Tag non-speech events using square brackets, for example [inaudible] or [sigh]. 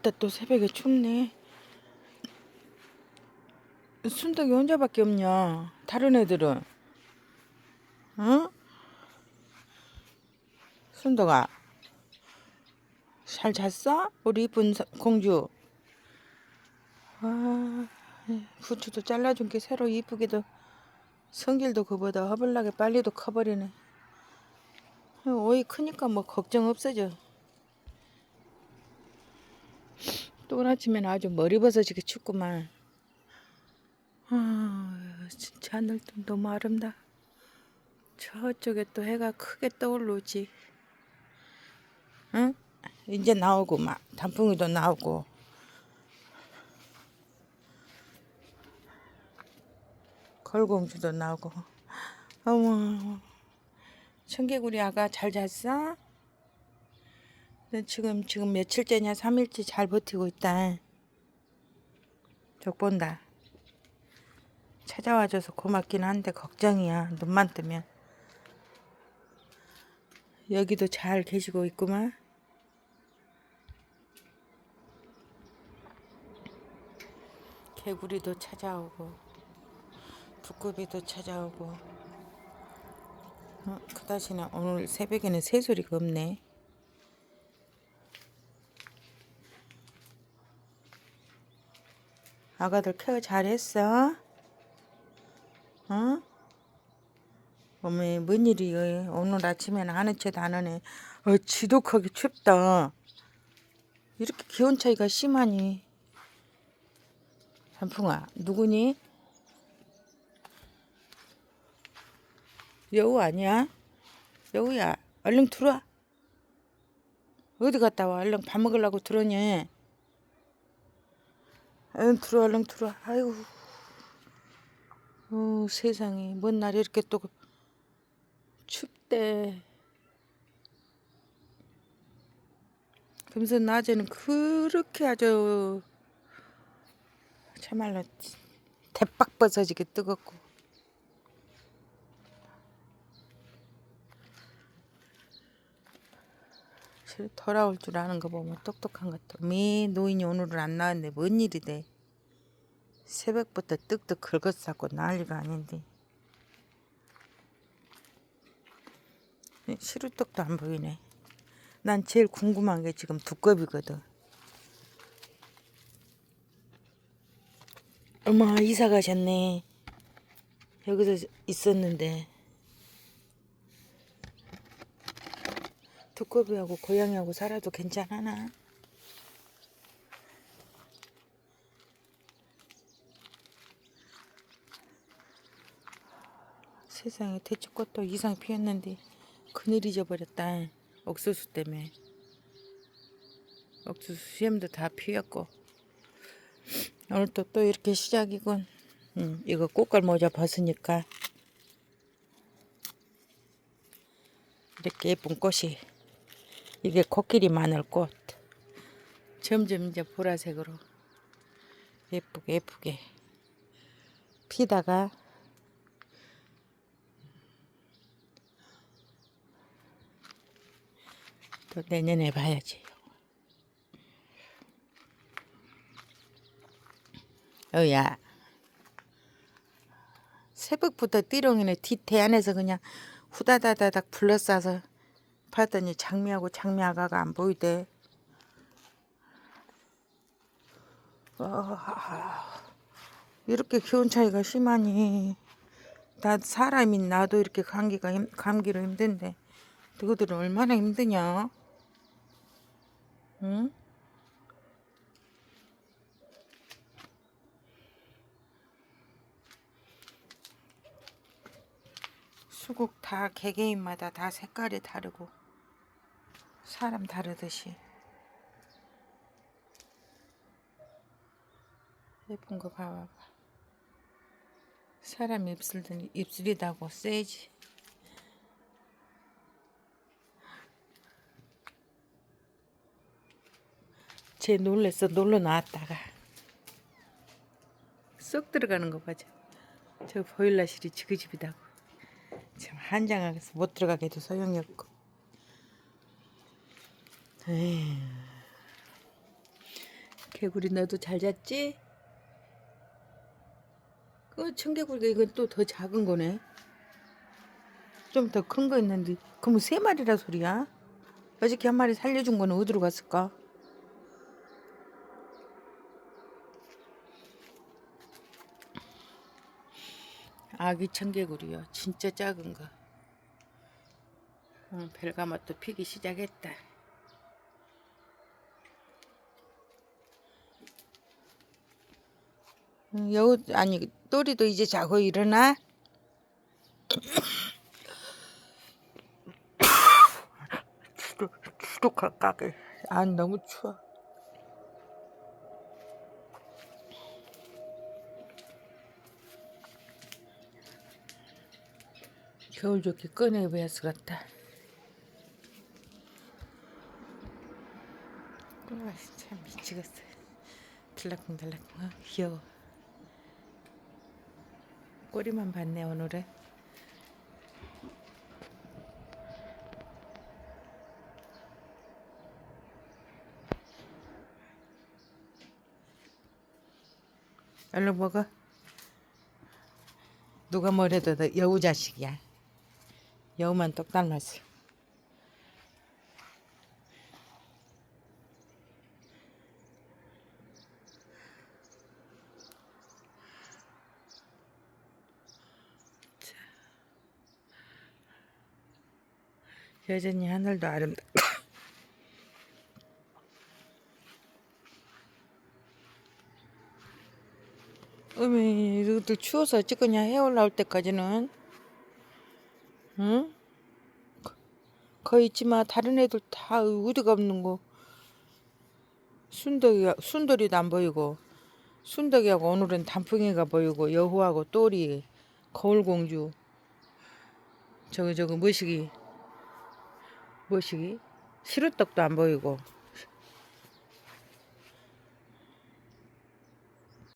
아따 또 새벽에 춥네. 순덕이 혼자밖에 없냐? 다른 애들은? 응? 순덕아, 잘 잤어? 우리 이쁜 서- 공주. 아, 부추도 잘라준 게 새로 이쁘게도 성질도 그보다 허벌나게 빨리도 커버리네. 오이 크니까 뭐 걱정 없어져. 또 아침에는 아주 머리 벗어지게 춥구만. 아, 진짜 하늘도 너무 아름다. 저쪽에 또 해가 크게 떠오르지. 응? 이제 나오고 막 단풍이도 나오고. 걸공주도 나오고. 어머, 청개구리 아가 잘 잤어? 너 지금 지금 며칠째냐? 3일째 잘 버티고 있다. 적 본다. 찾아와줘서 고맙긴 한데 걱정이야. 눈만 뜨면. 여기도 잘 계시고 있구만. 개구리도 찾아오고 두꺼비도 찾아오고 어, 그 대신에 오늘 새벽에는 새소리가 없네. 아가들 케어 잘했어? 어? 어머, 뭔 일이야? 오늘 아침에는 아는 척도 안 하네. 어, 지독하게 춥다. 이렇게 기온 차이가 심하니. 단풍아, 누구니? 여우 아니야? 여우야, 얼른 들어와. 어디 갔다 와? 얼른 밥 먹으려고 들어오니? 얼른 들어와, 얼른 들어와. 아이고. 어, 세상에. 뭔 날이 이렇게 또 춥대. 금세 낮에는 그렇게 아주 참말로 대박 벗어지게 뜨겁고 돌아올 줄 아는 거 보면 똑똑한 것도 매 노인이 오늘은 안 나왔네. 뭔 일이 돼 새벽부터 뜩뜩 긁어싸고 난리가 아닌데. 시루떡도 안 보이네. 난 제일 궁금한 게 지금 두꺼비거든. 어머 이사 가셨네. 여기서 있었는데 두꺼비하고 고양이하고 살아도 괜찮아나? 세상에 대추꽃도 이상 피었는데 그늘 잊어버렸다. 옥수수 때문에. 옥수수 시험도 다 피었고. 오늘 또 또 이렇게 시작이군. 음, 이거 꽃갈 모자 벗으니까. 이렇게 예쁜 꽃이 이게 코끼리 마늘꽃. 점점 이제 보라색으로 예쁘게 예쁘게. 피다가 또 내년에 봐야지. 어야. 새벽부터 띠롱이네. 뒤태 안에서 그냥 후다다다닥 불러싸서 봤더니 장미하고 장미 아가가 안 보이대. 아, 이렇게 기온 차이가 심하니 나 사람이 나도 이렇게 감기가 힘, 감기로 힘든데 너희들은 얼마나 힘드냐? 응? 수국 다 개개인마다 다 색깔이 다르고 사람 다르듯이. 예쁜 거 봐봐봐. 사람 입술도 입술이다고 세지. 쟤 놀랬어 놀러 나왔다가. 쏙 들어가는 거 봐줘. 저 보일러실이 지그집이다고. 참 한장하게서 못 들어가게 해도 소용이 없고 에휴. 개구리 너도 잘 잤지? 그 청개구리 이건 또 더 작은 거네. 좀 더 큰 거 있는데 그럼 세 마리라 소리야? 어저께 한 마리 살려준 거는 어디로 갔을까? 아기 청개구리요. 진짜 작은 거. 어, 벨가마또 피기 시작했다. 응, 여우 아니 또리도 이제 자고 일어나? 추룩 추룩할 까게. 아 너무 추워. 겨울 조끼 꺼내봐야 쓰겠다. 아, 참 미치겠어. 들락쿵 들락쿵 아, 귀여워. 꼬리만 봤네 오늘은. 얼른 먹어. 누가 뭐래도 너 여우 자식이야. 여우만 똑 닮았어. 여전히 하늘도 아름다. [coughs] 어미 이것들 추워서 거냐 해 올라올 때까지는 응? 거- 거기 있지마 다른 애들 다 어디가 없는 거 순덕이 순돌이도 안 보이고 순덕이하고 오늘은 단풍이가 보이고 여우하고 또리 거울공주 저거 저거 뭐시기 뭐시기? 시루떡도 안 보이고